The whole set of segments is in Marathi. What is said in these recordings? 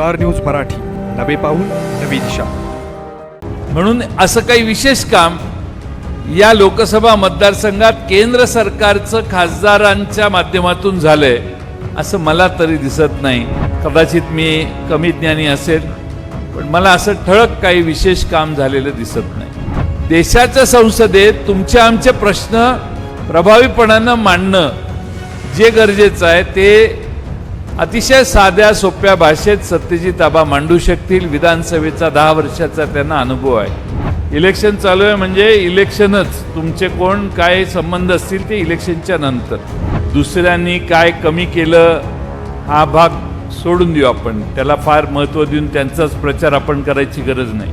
Star news Marathi. नवे पाऊल नवी दिशा. म्हणून असं काही विशेष काम या लोकसभा मतदारसंघात केंद्र सरकारचं खासदारांच्या माध्यमातून झालंय असं मला तरी दिसत नाही. कदाचित मी कमी ज्ञानी असेल पण मला असं ठळक काही विशेष काम झालेलं दिसत नाही. देशाच्या संसदेत तुमचे आमचे प्रश्न प्रभावीपणानं मांडणं जे गरजेचं आहे ते अतिशय साध्या सोप्या भाषेत सत्यजित आबा मांडू शकतील. विधानसभेचा दहा वर्षाचा त्यांना अनुभव आहे. इलेक्शन चालू आहे म्हणजे इलेक्शनच. तुमचे कोण काय संबंध असतील ते इलेक्शनच्या नंतर. दुसऱ्यांनी काय कमी केलं हा भाग सोडून देऊ आपण. त्याला फार महत्त्व देऊन त्यांचाच प्रचार आपण करायची गरज नाही.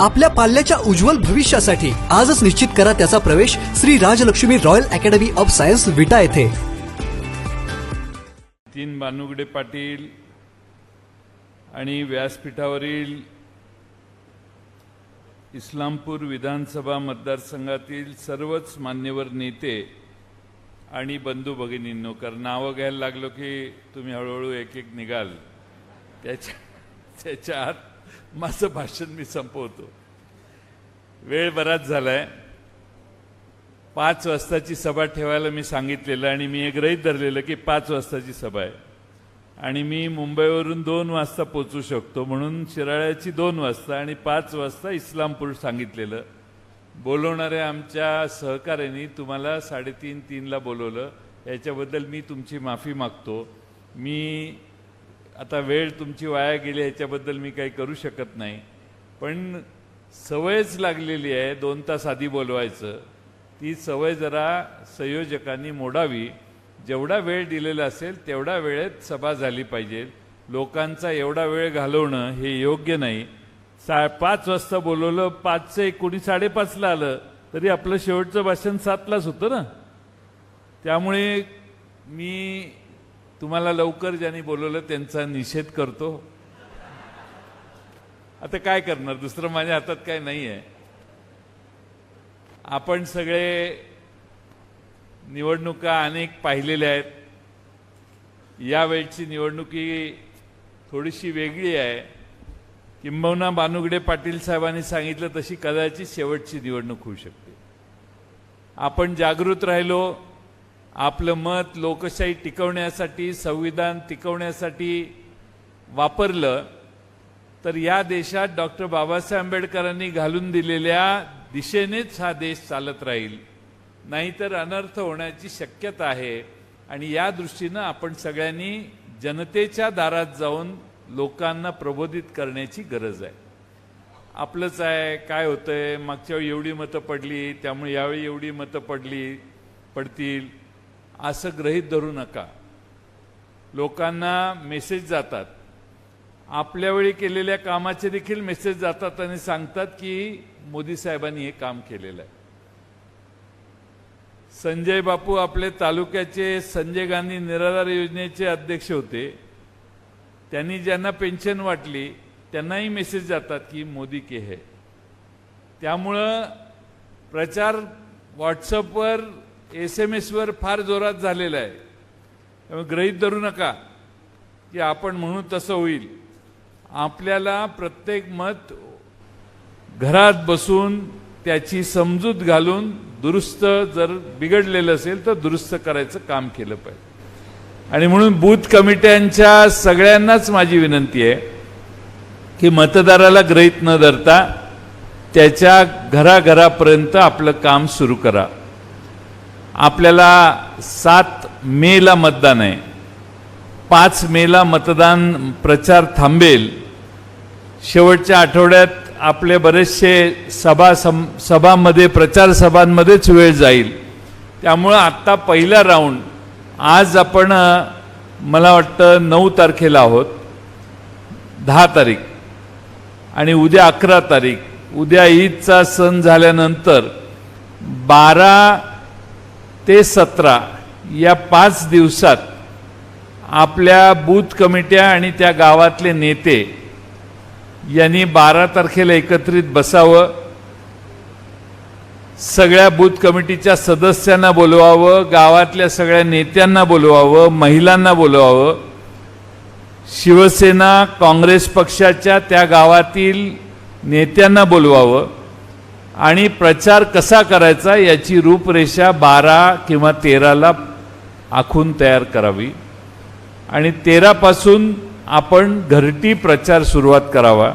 आपल्या पाल्याच्या उज्ज्वल भविष्यासाठी आजच निश्चित करा त्याचा प्रवेश Shri Rajlakshmi royal academy of science Vita येथे. तीन बानुगडे पाटील आणि व्यासपीठावरील इस्लामपूर विधानसभा मतदारसंघातील सर्वच मान्यवर नेते आणि बंधू भगिनींनो कारण नावं घ्यायला लागलो की तुम्ही हळूहळू एक एक निघाल. त्याच्या त्याच्या आत माझं भाषण मी संपवतो. वेळ बराच झालाय. पाच वाजताची सभा ठेवायला मी सांगितलेलं आणि मी एक रहित धरलेलं की पाच वाजताची सभा आहे. आणि मी मुंबईवरून दोन वाजता पोचू शकतो म्हणून शिराळ्याची दोन वाजता आणि पाच वाजता इस्लामपूर सांगितलेलं. बोलवणाऱ्या आमच्या सहकार्याने तुम्हाला साडेतीन तीनला बोलवलं. याच्याबद्दल मी तुमची माफी मागतो. मी आता वेळ तुमची वाया गेली ह्याच्याबद्दल मी काही करू शकत नाही. पण सवयच लागलेली आहे दोन तास आधी बोलवायचं. ती सवय जरा संयोजकांनी मोडावी. जेवढा वेळ दिलेला असेल तेवढा वेळेत सभा झाली पाहिजे. लोकांचा एवढा वेळ घालवणं हे योग्य नाही. सा पाच वाजता बोलवलं पाचचं एक कोणी साडेपाचला आलं तरी आपलं शेवटचं भाषण सातलाच होतं ना? त्यामुळे मी तुम्हाला लवकर ज्यांनी बोलवलं त्यांचा निषेध करतो. आता काय करणार? दुसरं माझ्या हातात काय नाही आहे आपण सगळे निवडणुका अनेक पाहिलेल्या आहेत. यावेळची निवडणुकी थोडीशी वेगळी आहे. किंबहुना बानुगडे पाटील साहेबांनी सांगितलं तशी कदाचित शेवटची निवडणूक होऊ शकते. आपण जागृत राहिलो आपलं मत लोकशाही टिकवण्यासाठी संविधान टिकवण्यासाठी वापरलं तर या देशात डॉक्टर बाबासाहेब आंबेडकरांनी घालून दिलेल्या दिशेनेच हा देश चालत राहील. नाहीतर अनर्थ होण्याची शक्यता आहे. आणि या दृष्टीनं आपण सगळ्यांनी जनतेच्या दारात जाऊन लोकांना प्रबोधित करण्याची गरज आहे. आपलंच आहे काय होतंय? मागच्या वेळी एवढी मतं पडली त्यामुळे यावेळी एवढी मतं पडली पडतील. असं ग्रहीत धरू नका. लोकांना मेसेज जातात. आपल्यावेळी केलेल्या कामाचे देखील मेसेज जातात आणि सांगतात की मोदी साहेबांनी हे काम केलेलं आहे. संजय बापू आपले तालुक्याचे संजय गांधी निराधार योजनेचे अध्यक्ष होते. त्यांनी ज्यांना पेन्शन वाटली त्यांनाही मेसेज जातात की मोदी के है. त्यामुळं प्रचार व्हॉट्सअपवर एस एम एसवर फार जोरात झालेला आहे. त्यामुळे गृहीत धरू नका की आपण म्हणू तसं होईल. आपल्याला प्रत्येक मत घरात बसून त्याची समजूत घालून दुरुस्त जर बिघडलेलं असेल तर दुरुस्त करायचं काम केलं पाहिजे. आणि म्हणून बूथ कमिट्यांच्या सगळ्यांनाच माझी विनंती आहे की मतदाराला ग्रहित न धरता त्याच्या घराघरापर्यंत आपलं काम सुरू करा. आपल्याला सात मेला मतदान आहे. पाच मेला मतदान प्रचार थांबेल. शेवटच्या आठवड्यात आपले बरेचसे सभा सम सभामध्ये प्रचार सभांमध्येच वेळ जाईल. त्यामुळं आत्ता पहिला राऊंड. आज आपण मला वाटतं नऊ तारखेला आहोत. दहा तारीख. आणि उद्या अकरा तारीख. उद्या ईदचा सण झाल्यानंतर बारा ते सतरा या पाच दिवसात आपल्या बूथ कमिट्या आणि त्या गावातले नेते यांनी बारा तारखेला एकत्रित बसावं सगळ्या बूथ कमिटीच्या सदस्यांना बोलवावं गावातल्या सगळ्या नेत्यांना बोलवावं महिलांना बोलवावं. शिवसेना काँग्रेस पक्षाच्या त्या गावातील नेत्यांना बोलवावं. आणि प्रचार कसा करायचा याची रूपरेषा बारा किंवा तेराला आखून तयार करावी. आणि तेरापासून आपण घरटी प्रचार सुरुवात करावा.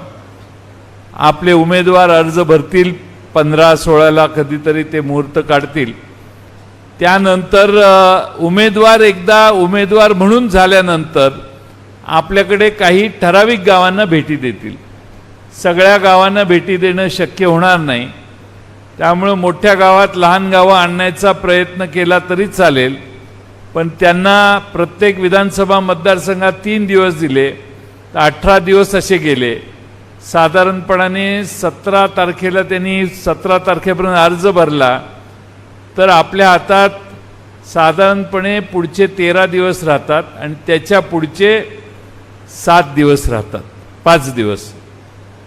आपले उमेदवार अर्ज भरतील पंधरा सोळाला कधीतरी ते मुहूर्त काढतील. त्यानंतर उमेदवार एकदा उमेदवार म्हणून झाल्यानंतर आपल्याकडे काही ठराविक गावांना भेटी देतील. सगळ्या गावांना भेटी देणं शक्य होणार नाही. त्यामुळं मोठ्या गावात लहान गावं आणण्याचा प्रयत्न केला तरी चालेल. पण त्यांना प्रत्येक विधानसभा मतदारसंघात तीन दिवस दिले तर अठरा दिवस असे गेले. साधारणपणाने सतरा तारखेला त्यांनी सतरा तारखेपर्यंत अर्ज भरला. तर आपल्या हातात साधारणपणे पुढचे तेरा दिवस राहतात आणि त्याच्या पुढचे सात दिवस राहतात. पाच दिवस.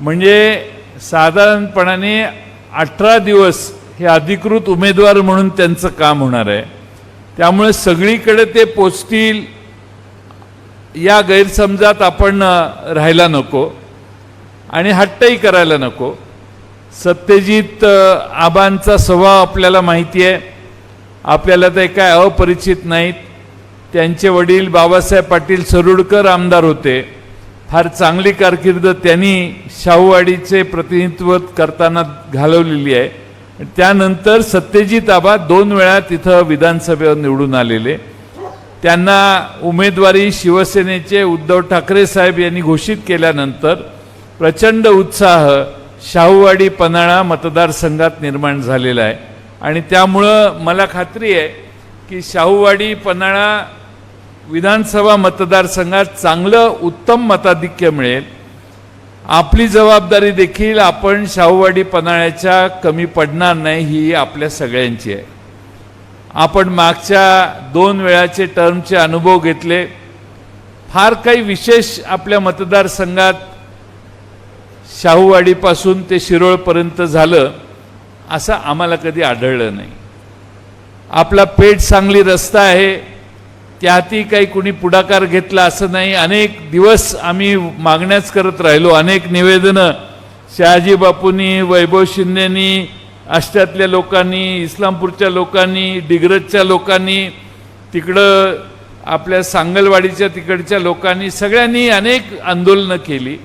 म्हणजे साधारणपणाने अठरा दिवस हे अधिकृत उमेदवार म्हणून त्यांचं काम होणार आहे. त्यामुळे सगळीकडे ते पोचतील या गैरसमजात आपण राहायला नको आणि हट्टही करायला नको. सत्यजित आबांचा स्वभाव आपल्याला माहिती आहे. आपल्याला ते काय अपरिचित नाहीत. त्यांचे वडील बाबासाहेब पाटील सरुडकर आमदार होते. फार चांगली कारकीर्द त्यांनी शाहूवाडीचे प्रतिनिधित्व करताना घालवलेली आहे. त्यानंतर सत्यजित आबा दोन वेळा तिथं विधानसभेवर निवडून आलेले. त्यांना उमेदवारी शिवसेनेचे उद्धव ठाकरे साहेब यांनी घोषित केल्यानंतर प्रचंड उत्साह शाहूवाडी पन्हाळा मतदारसंघात निर्माण झालेला आहे. आणि त्यामुळं मला खात्री आहे की शाहूवाडी पन्हाळा विधानसभा मतदारसंघात चांगलं उत्तम मताधिक्य मिळेल. आपली जबाबदारी देखील आपण शाहूवाडी पन्हाळ्याच्या कमी पडणार नाही ही आपल्या सगळ्यांची आहे. आपण मागच्या दोन वेळाचे टर्मचे अनुभव घेतले. फार काही विशेष आपल्या मतदारसंघात शाहूवाडीपासून ते शिरोळपर्यंत झालं असं आम्हाला कधी आढळलं नाही. आपला पेठ सांगली रस्ता आहे त्यातही काही कुणी पुढाकार घेतला असं नाही. अनेक दिवस आम्ही मागण्याच करत राहिलो. अनेक निवेदनं शहाजी बापूंनी वैभव शिंदेनी आष्ट्यातल्या लोकांनी इस्लामपूरच्या लोकांनी डिग्रजच्या लोकांनी तिकडं आपल्या सांगलवाडीच्या तिकडच्या लोकांनी सगळ्यांनी अनेक आंदोलनं केली.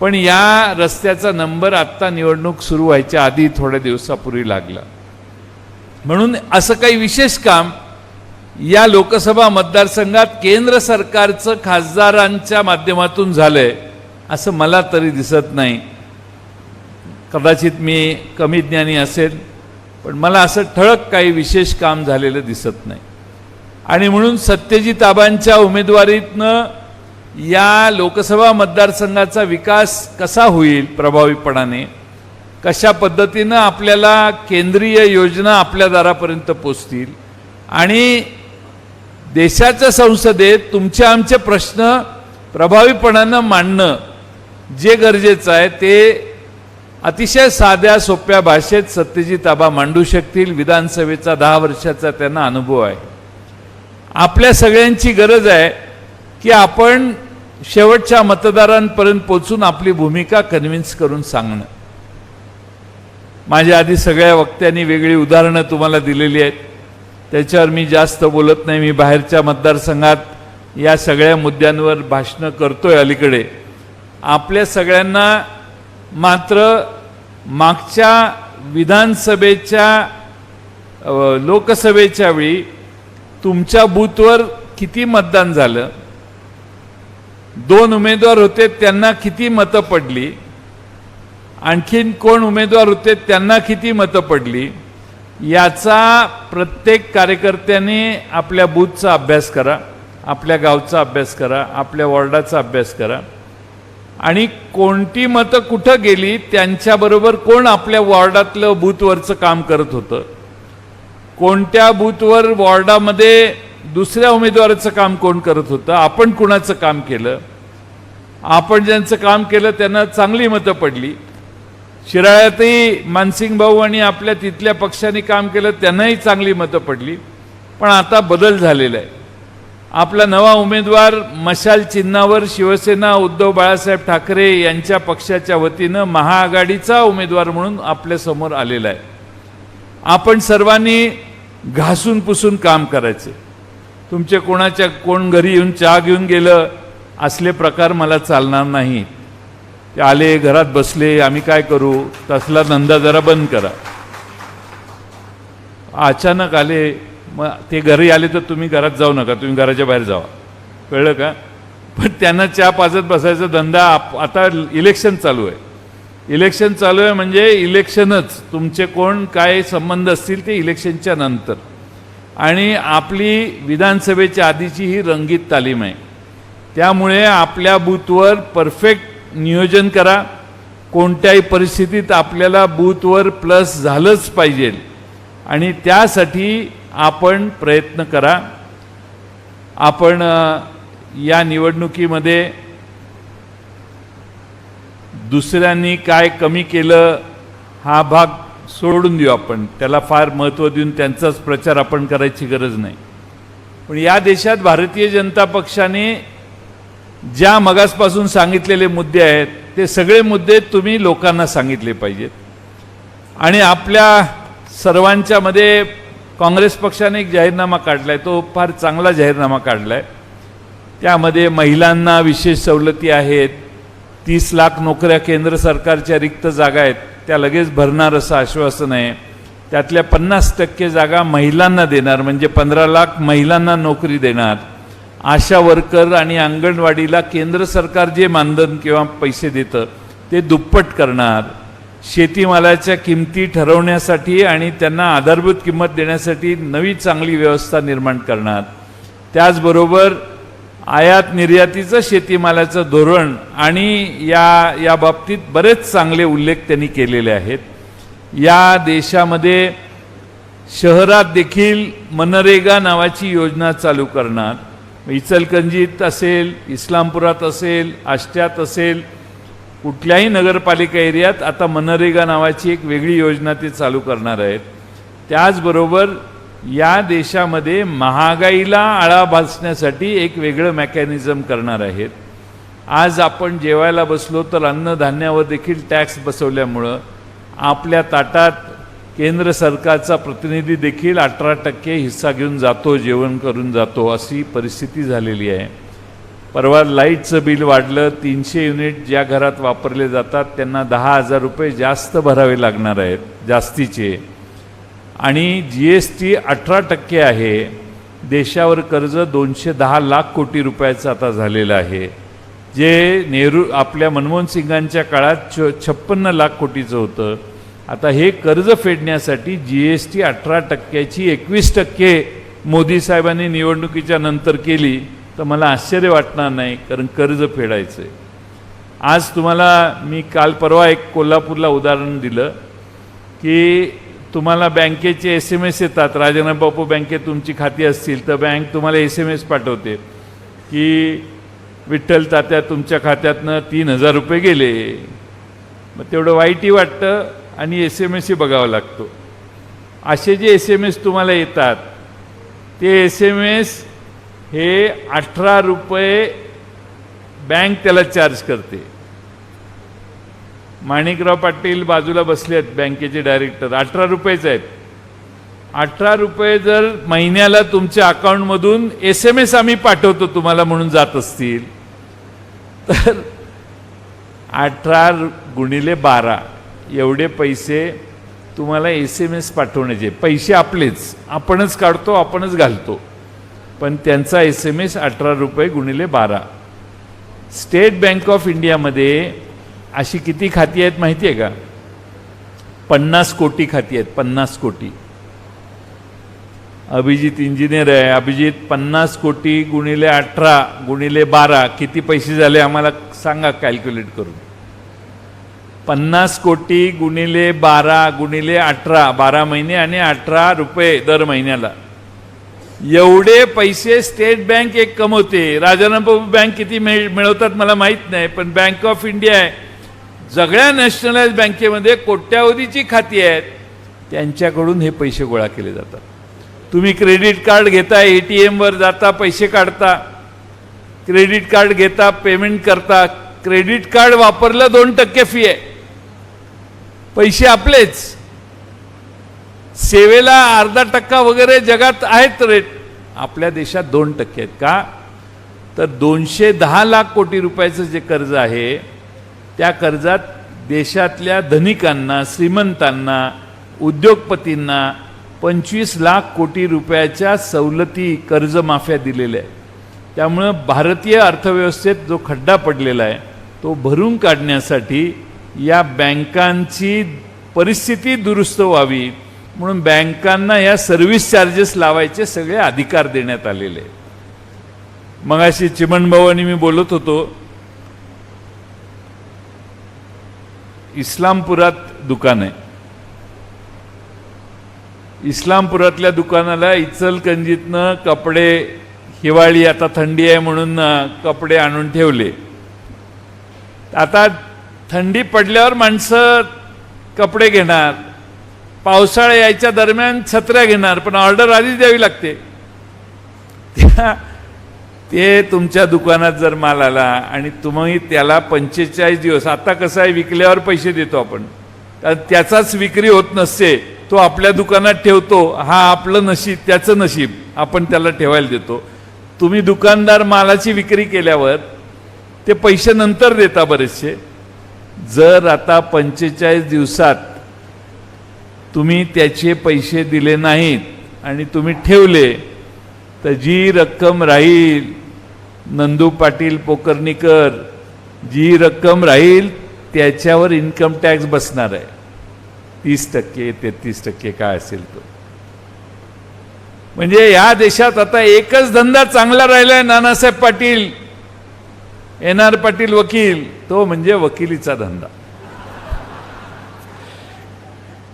पण या रस्त्याचा नंबर आत्ता निवडणूक सुरू व्हायच्या आधी थोड्या दिवसापूर्वी लागला. म्हणून असं काही विशेष काम या लोकसभा मतदारसंघात केंद्र सरकारचं खासदारांच्या माध्यमातून झालंय असं मला तरी दिसत नाही. कदाचित मी कमी ज्ञानी असेल पण मला असं ठळक काही विशेष काम झालेलं दिसत नाही. आणि म्हणून सत्यजित आबांच्या उमेदवारीतनं या लोकसभा मतदारसंघाचा विकास कसा होईल प्रभावीपणाने कशा पद्धतीनं आपल्याला केंद्रीय योजना आपल्या दारापर्यंत पोचतील आणि देशाच्या संसदेत तुमचे आमचे प्रश्न प्रभावीपणानं मांडणं जे गरजेचं आहे ते अतिशय साध्या सोप्या भाषेत सत्यजित आबा मांडू शकतील. विधानसभेचा दहा वर्षाचा त्यांना अनुभव आहे. आपल्या सगळ्यांची गरज आहे की आपण शेवटच्या मतदारांपर्यंत पोचून आपली भूमिका कन्व्हिन्स करून सांगणं. माझ्या आधी सगळ्या वक्त्यांनी वेगळी उदाहरणं तुम्हाला दिलेली आहेत. त्याच्यावर मी जास्त बोलत नाही. मी बाहेरच्या मतदारसंघात या सगळ्या मुद्द्यांवर भाषणं करतोय अलीकडे. आपल्या सगळ्यांना मात्र मागच्या विधानसभेच्या लोकसभेच्या वेळी तुमच्या बूथवर किती मतदान झालं? दोन उमेदवार होते त्यांना किती मतं पडली? आणखीन कोण उमेदवार होते त्यांना किती मतं पडली? याचा प्रत्येक कार्यकर्त्याने आपल्या बूथचा अभ्यास करा आपल्या गावचा अभ्यास करा आपल्या वॉर्डाचा अभ्यास करा. आणि कोणती मतं कुठं गेली त्यांच्याबरोबर कोण आपल्या वॉर्डातलं बूथवरचं काम करत होतं? कोणत्या बूथवर वॉर्डामध्ये दुसऱ्या उमेदवाराचं काम कोण करत होतं? आपण कुणाचं काम केलं? आपण ज्यांचं काम केलं त्यांना चांगली मतं पडली. शिराळ्यातही मानसिंग भाऊ आणि आपल्या तिथल्या पक्षाने काम केलं त्यांनाही चांगली मतं पडली. पण आता बदल झालेला आहे. आपला नवा उमेदवार मशाल चिन्हावर शिवसेना उद्धव बाळासाहेब ठाकरे यांच्या पक्षाच्या वतीनं महाआघाडीचा उमेदवार म्हणून आपल्यासमोर आलेला आहे. आपण सर्वांनी घासून पुसून काम करायचे. तुमचे कोणाच्या कोण घरी येऊन चहा घेऊन गेलं असले प्रकार मला चालणार नाही. ते आले घरात बसले आम्ही काय करू? तसला धंदा जरा बंद करा. अचानक आले मग ते घरी आले तर तुम्ही घरात जाऊ नका तुम्ही घराच्या बाहेर जावा. कळलं का? पण त्यांना चहा पाजत बसायचा धंदा आप- आता इलेक्शन चालू आहे. इलेक्शन चालू आहे म्हणजे इलेक्शनच तुमचे कोण काय संबंध असतील ते इलेक्शनच्या नंतर. आणि आपली विधानसभेच्या आधीची ही रंगीत तालीम आहे. त्यामुळे आपल्या बूथवर परफेक्ट नियोजन करा. कोणत्याही परिस्थितीत आपल्याला बूथवर प्लस झालंच पाहिजे. आणि त्यासाठी आपण प्रयत्न करा. आपण या निवडणुकीमध्ये दुसऱ्यांनी काय कमी केलं हा भाग सोडून देऊ आपण. त्याला फार महत्त्व देऊन त्यांचाच प्रचार आपण करायची गरज नाही. पण या देशात भारतीय जनता पक्षाने ज्या मगासपासून सांगितलेले मुद्दे आहेत ते सगळे मुद्दे तुम्ही लोकांना सांगितले पाहिजेत. आणि आपल्या सर्वांच्या मध्ये काँग्रेस पक्षाने एक जाहीरनामा काढला आहे तो फार चांगला जाहीरनामा काढला आहे त्यामध्ये महिलांना विशेष सवलती आहेत तीस लाख नोकऱ्या केंद्र सरकारच्या रिक्त जागा आहेत त्या लगेच भरणार असं आश्वासन आहे. त्यातल्या पन्नास टक्के जागा महिलांना देणार म्हणजे पंधरा लाख महिलांना नोकरी देणार. आशा वर्कर आणि अंगणवाडीला केंद्र सरकार जे मानधन किंवा पैसे देतं ते दुप्पट करणार. शेतीमालाच्या किमती ठरवण्यासाठी आणि त्यांना आधारभूत किंमत देण्यासाठी नवी चांगली व्यवस्था निर्माण करणार. त्याचबरोबर आयात निर्यातीचं शेतीमालाचं धोरण आणि या या बाबतीत बरेच चांगले उल्लेख त्यांनी केलेले आहेत. या देशामध्ये शहरात देखील मनरेगा नावाची योजना चालू करणार. इचलकंजीत असेल इस्लामपुरात असेल आष्ट्यात असेल कुठल्याही नगरपालिका एरियात आता मनरेगा नावाची एक वेगळी योजना ते चालू करणार आहेत. त्याचबरोबर या देशामध्ये महागाईला आळा भासण्यासाठी एक वेगळं मेकॅनिझम करणार आहेत. आज आपण जेवायला बसलो तर अन्नधान्यावर देखील टॅक्स बसवल्यामुळं आपल्या ताटात केंद्र सरकारचा प्रतिनिधी देखील अठरा टक्के हिस्सा घेऊन जातो जेवण करून जातो अशी परिस्थिती झालेली आहे. परवा लाईटचं बिल वाढलं तीनशे युनिट ज्या घरात वापरले जातात त्यांना दहा हजार रुपये जास्त भरावे लागणार आहेत जास्तीचे. आणि जी एस टी अठरा टक्के आहे देशावर कर्ज दोनशे दहा लाख कोटी रुपयाचं आता झालेलं आहे. जे नेहरू आपल्या मनमोहन सिंगांच्या काळात छ छप्पन्न लाख कोटीचं होतं आता हे कर्ज फेडण्यासाठी जी एस टी अठरा टक्क्याची एकवीस टक्के मोदी साहेबांनी निवडणुकीच्या नंतर केली तर मला आश्चर्य वाटणार नाही कारण कर्ज फेडायचं आहे आज तुम्हाला मी काल परवा एक कोल्हापूरला उदाहरण दिलं की तुम्हाला बँकेचे एस एम एस येतात राजाराम बापू बँकेत तुमची खाती असतील तर बँक तुम्हाला एस एम एस पाठवते की विठ्ठल तात्या तुमच्या खात्यातनं तीन हजार रुपये गेले. मग तेवढं वाईटही वाटतं आणि एस एम एसही बघावा लागतो. असे जे एस एम एस तुम्हाला येतात ते एस एम एस हे अठरा रुपये बँक त्याला चार्ज करते. माणिकराव पाटील बाजूला बसले आहेत बँकेचे डायरेक्टर. अठरा रुपयेच आहेत. अठरा रुपये जर महिन्याला तुमच्या अकाउंटमधून एस एम एस आम्ही पाठवतो तुम्हाला म्हणून जात असतील तर अठरा गुणिले बारा. एवढे पैसे तुम्हाला एस एम एस पाठवण्याचे. पैसे आपलेच. आपणच काढतो आपणच घालतो. पण त्यांचा एस एम एस अठरा रुपये गुणिले बारा. स्टेट बँक ऑफ इंडियामध्ये अशी किती खाती आहेत माहिती आहे का? पन्नास कोटी खाती आहेत पन्नास कोटी. अभिजित इंजिनियर आहे. अभिजित पन्नास कोटी गुणिले अठरा गुणिले बारा. किती पैसे झाले आम्हाला सांगा कॅल्क्युलेट करून. पन्नास कोटी गुणिले बारा गुणिले अठरा बारा महिने आणि अठरा रुपये दर महिन्याला. एवढे पैसे स्टेट बँक एक कमवते. राजारामबाबू बँक किती मिळवतात मला माहीत नाही पण बँक ऑफ इंडिया आहे. सगळ्या नॅशनलाइज बँकेमध्ये कोट्यावधीची खाती आहेत. त्यांच्याकडून हे पैसे गोळा केले जातात. तुम्ही क्रेडिट कार्ड घेता ए टी एमवर जाता पैसे काढता. क्रेडिट कार्ड घेता पेमेंट करता. क्रेडिट कार्ड वापरलं दोन टक्के फी आहे. पैसे आपलेच. सेवेला अर्धा टक्का वगैरे जगात आहेत रेट. आपल्या देशात दोन टक्के आहेत का? तर दोनशे दहा लाख कोटी रुपयाचं जे कर्ज आहे त्या कर्जात देशातल्या धनिकांना श्रीमंतांना उद्योगपतींना पंचवीस लाख कोटी रुपयाच्या सवलती कर्जमाफ्या दिलेल्या आहेत त्यामुळं भारतीय अर्थव्यवस्थेत जो खड्डा पडलेला आहे तो भरून काढण्यासाठी या बँकांची परिस्थिती दुरुस्त व्हावी म्हणून बँकांना या सर्व्हिस चार्जेस लावायचे सगळे अधिकार देण्यात आलेले. मग मगाशी चिमणभवानी मी बोलत होतो इस्लामपुरात दुकान आहे. इस्लामपुरातल्या दुकानाला इचलकंजीतनं कपडे हिवाळी आता थंडी आहे म्हणून कपडे आणून ठेवले. आता थंडी पडल्यावर माणसं कपडे घेणार पावसाळा यायच्या दरम्यान छत्र्या घेणार पण ऑर्डर आधीच द्यावी लागते. त्या- ते तुमच्या दुकानात जर माल आला आणि तुम्ही त्याला पंचेचाळीस दिवस आता कसं आहे विकल्यावर पैसे देतो आपण. तर त्याचाच विक्री होत नसते तो आपल्या दुकानात ठेवतो हा आपलं नशीब त्याचं नशीब आपण त्याला ठेवायला देतो. तुम्ही दुकानदार मालाची विक्री केल्यावर ते पैसे नंतर देता बरेचसे. जर आता पंचेचाळीस दिवसात तुम्ही त्याचे पैसे दिले नाहीत आणि तुम्ही ठेवले तर जी रक्कम राहील नंदू पाटील पोकर्णीकर जी रक्कम राहील त्याच्यावर इन्कम टॅक्स बसणार आहे. तीस टक्के तेहतीस टक्के काय असेल तो. म्हणजे या देशात आता एकच धंदा चांगला राहिलाय नानासाहेब पाटील. एन आर पाटील वकील तो म्हणजे वकिलीचा धंदा.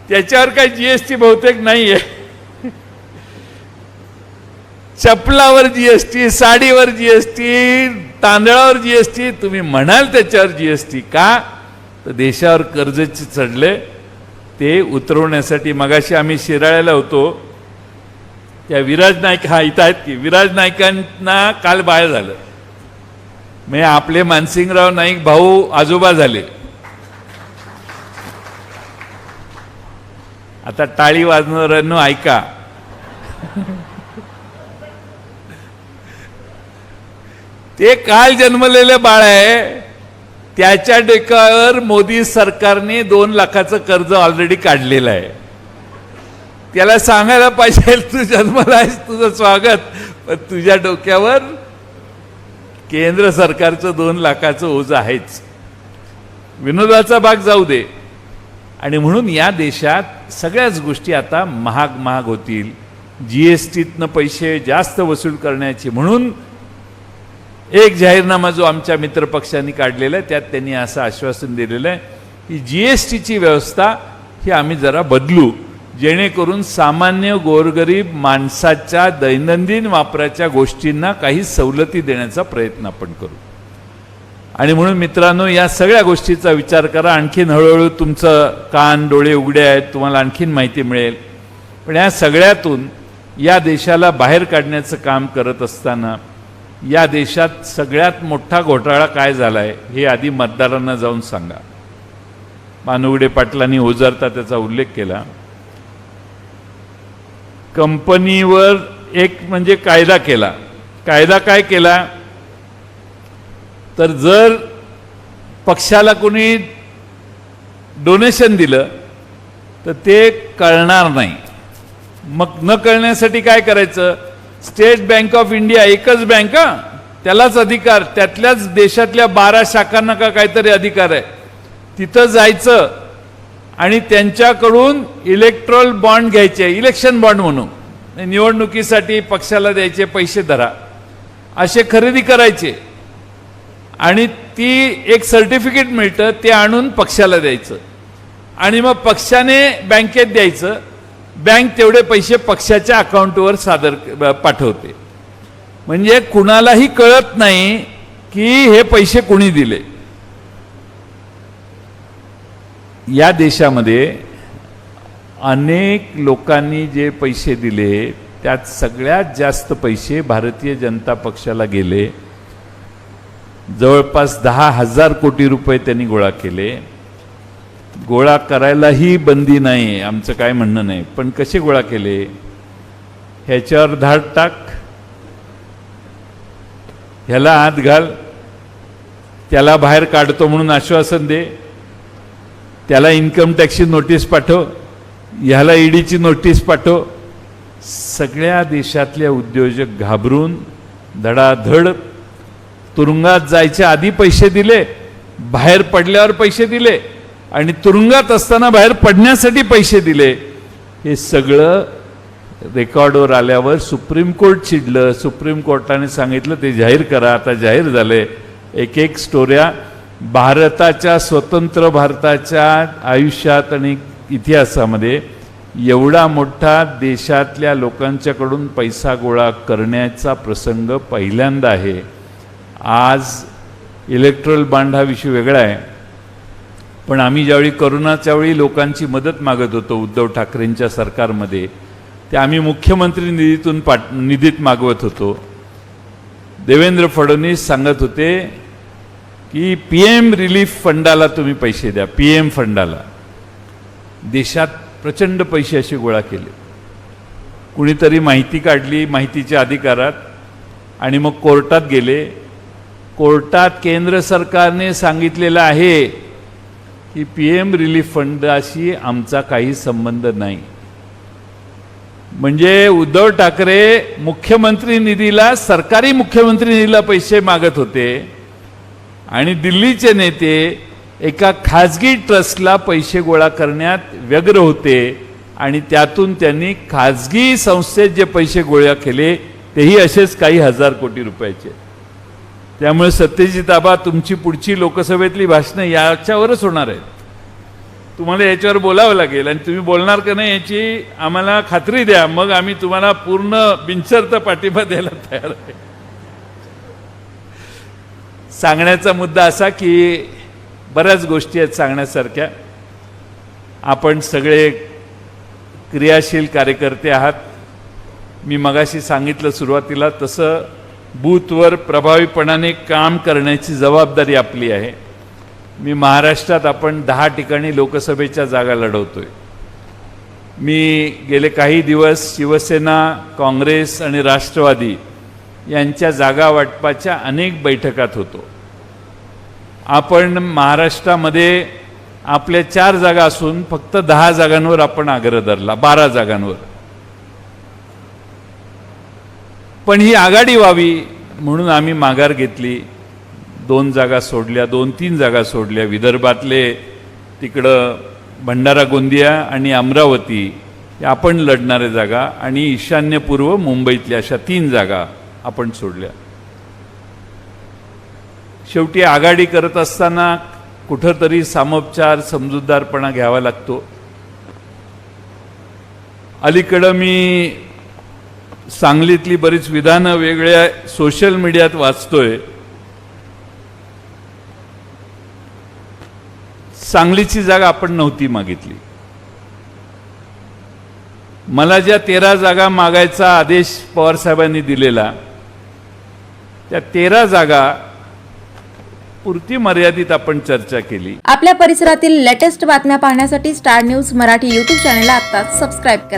त्याच्यावर काही जीएसटी बहुतेक नाही आहे चपलावर जीएसटी साडीवर जीएसटी तांदळावर जीएसटी तुम्ही म्हणाल त्याच्यावर जीएसटी का? तर देशावर कर्ज चढले ते उतरवण्यासाठी मगाशी आम्ही शिराळ्याला होतो. त्या विराज नाईक हा इथं आहेत की विराज नाईकांना काल बाळ झालं. म्हणजे आपले मानसिंगराव नाईक भाऊ आजोबा झाले. आता टाळी वाजणाऱ्यांनो ऐका. ते काल जन्मलेलं बाळ आहे. त्याच्या डोक्यावर मोदी सरकारने दोन लाखाचं कर्ज ऑलरेडी काढलेलं आहे. त्याला सांगायला पाहिजे तू जन्मला आहेस तुझं स्वागत. पण तुझ्या डोक्यावर केंद्र सरकारचं दोन लाखाचं ओझ आहेच. विनोदाचा भाग जाऊ दे. आणि म्हणून या देशात सगळ्याच गोष्टी आता महाग महाग होतील. जी एस टीतनं पैसे जास्त वसूल करण्याची म्हणून एक जाहीरनामा जो आमच्या मित्रपक्षांनी काढलेला आहे त्यात त्यांनी असं आश्वासन दिलेलं आहे की जी एस टीची व्यवस्था ही आम्ही जरा बदलू. जेणेकरून सामान्य गोरगरीब माणसाच्या दैनंदिन वापराच्या गोष्टींना काही सवलती देण्याचा प्रयत्न आपण करू. आणि म्हणून मित्रांनो या सगळ्या गोष्टीचा विचार करा. आणखीन हळूहळू तुमचं कान डोळे उघडे आहेत तुम्हाला आणखीन माहिती मिळेल. पण या सगळ्यातून या देशाला बाहेर काढण्याचं काम करत असताना या देशात सगळ्यात मोठा घोटाळा काय झाला आहे हे आधी मतदारांना जाऊन सांगा. मानुगडे पाटलांनी ओझरता त्याचा उल्लेख केला. कंपनीवर एक म्हणजे कायदा केला. कायदा काय केला? तर जर पक्षाला कोणी डोनेशन दिलं तर ते कळणार नाही. मग न कळण्यासाठी काय करायचं? स्टेट बँक ऑफ इंडिया एकच बँक हा. त्यालाच अधिकार त्यातल्याच देशातल्या बारा शाखांना का काहीतरी अधिकार आहे? तिथं जायचं आणि त्यांच्याकडून इलेक्ट्रॉल बॉन्ड घ्यायचे इलेक्शन बॉन्ड म्हणून. निवडणुकीसाठी पक्षाला द्यायचे पैसे धरा. असे खरेदी करायचे. आणि ती एक सर्टिफिकेट मिळतं ते आणून पक्षाला द्यायचं. आणि मग पक्षाने बँकेत द्यायचं. बँक तेवढे पैसे पक्षाच्या अकाउंटवर सादर पाठवते. म्हणजे कुणालाही कळत नाही की हे पैसे कुणी दिले. या देशामध्ये अनेक लोकांनी जे पैसे दिले त्यात सगळ्यात जास्त पैसे भारतीय जनता पक्षाला गेले. जवळपास दहा हजार कोटी रुपये त्यांनी गोळा केले. गोळा करायलाही बंदी नाही आमचं काय म्हणणं नाही. पण कसे गोळा केले? ह्याच्यावर धाड टाक. ह्याला आत घाल. त्याला बाहेर काढतो म्हणून आश्वासन दे. त्याला इन्कम टॅक्सची नोटीस पाठव ह्याला ईडीची नोटीस पाठव. सगळ्या देशातले उद्योजक घाबरून धडाधड तुरुंगात जायच्या आधी पैसे दिले बाहेर पडल्यावर पैसे दिले आणि तुरुंगात असताना बाहेर पडण्यासाठी पैसे दिले. हे सगळं रेकॉर्डवर आल्यावर सुप्रीम कोर्ट चिडलं. सुप्रीम कोर्टाने सांगितलं ते जाहीर करा आता जाहीर झाले. एक एक स्टोऱ्या भारताच्या स्वतंत्र भारताच्या आयुष्यात आणि इतिहासामध्ये एवढा मोठा देशातल्या लोकांच्याकडून पैसा गोळा करण्याचा प्रसंग पहिल्यांदा आहे. आज इलेक्ट्रल बांड हा विषय वेगळा आहे. पण आम्ही ज्यावेळी करोनाच्या वेळी लोकांची मदत मागत होतो उद्धव ठाकरेंच्या सरकारमध्ये ते आम्ही मुख्यमंत्री निधीतून पाठ निधीत मागवत होतो. देवेंद्र फडणवीस सांगत होते की पी एम रिलीफ फंडाला तुम्ही पैसे द्या पी एम फंडाला. देशात प्रचंड पैसे असे गोळा केले. कुणीतरी माहिती काढली माहितीच्या अधिकारात आणि मग कोर्टात गेले. कोर्टात केंद्र सरकारने सांगितलेलं आहे की पी एम रिलीफ फंडाशी आमचा काही संबंध नाही. म्हणजे उद्धव ठाकरे मुख्यमंत्री निधीला सरकारी मुख्यमंत्री निधीला पैसे मागत होते. आणि दिल्लीचे नेते एका खाजगी ट्रस्टला पैसे गोळा करण्यात व्यग्र होते आणि त्यातून त्यांनी खाजगी संस्थेत जे पैसे गोळा केले तेही असेच काही हजार कोटी रुपयाचे. त्यामुळे सत्यजित आबा तुमची पुढची लोकसभेतली भाषणं याच्यावरच होणार आहेत. तुम्हाला याच्यावर बोलावं लागेल आणि तुम्ही बोलणार का नाही याची आम्हाला खात्री द्या. मग आम्ही तुम्हाला पूर्ण बिनचर्त पाठिंबा द्यायला तयार आहे. सांगण्याचा मुद्दा असा की बऱ्याच गोष्टी आहेत सांगण्यासारख्या. आपण सगळे क्रियाशील कार्यकर्ते आहात. मी मगाशी सांगितलं सुरुवातीला तसं बूथवर प्रभावीपणाने काम करण्याची जबाबदारी आपली आहे. मी महाराष्ट्रात आपण दहा ठिकाणी लोकसभेच्या जागा लढवतो आहे मी गेले काही दिवस शिवसेना काँग्रेस आणि राष्ट्रवादी यांच्या जागा वाटपाच्या अनेक बैठकात होतो. आपण महाराष्ट्रामध्ये आपल्या चार जागा असून फक्त दहा जागांवर आपण आग्रह धरला बारा जागांवर. पण ही आघाडी व्हावी म्हणून आम्ही माघार घेतली. दोन जागा सोडल्या दोन तीन जागा सोडल्या. विदर्भातले तिकडं भंडारा गोंदिया आणि अमरावती या आपण लढणाऱ्या जागा आणि ईशान्य पूर्व मुंबईतल्या अशा तीन जागा आपण सोडल्या शेवटी आघाडी करत असताना कुठंतरी सामोपचार समजूतदारपणा घ्यावा लागतो. अलीकडं मी सांगलीतली बरीच विधानं वेगळ्या सोशल मीडियात वाचतोय. सांगलीची जागा आपण नव्हती मागितली. मला ज्या तेरा जागा मागायचा आदेश पवारसाहेबांनी दिलेला त्या तेरा जागा पुरती मर्यादित आपण चर्चा केली. आपल्या परिसरातील लेटेस्ट बातम्या पाहण्यासाठी star news Marathi YouTube channel आत्ताच सबस्क्राईब करा.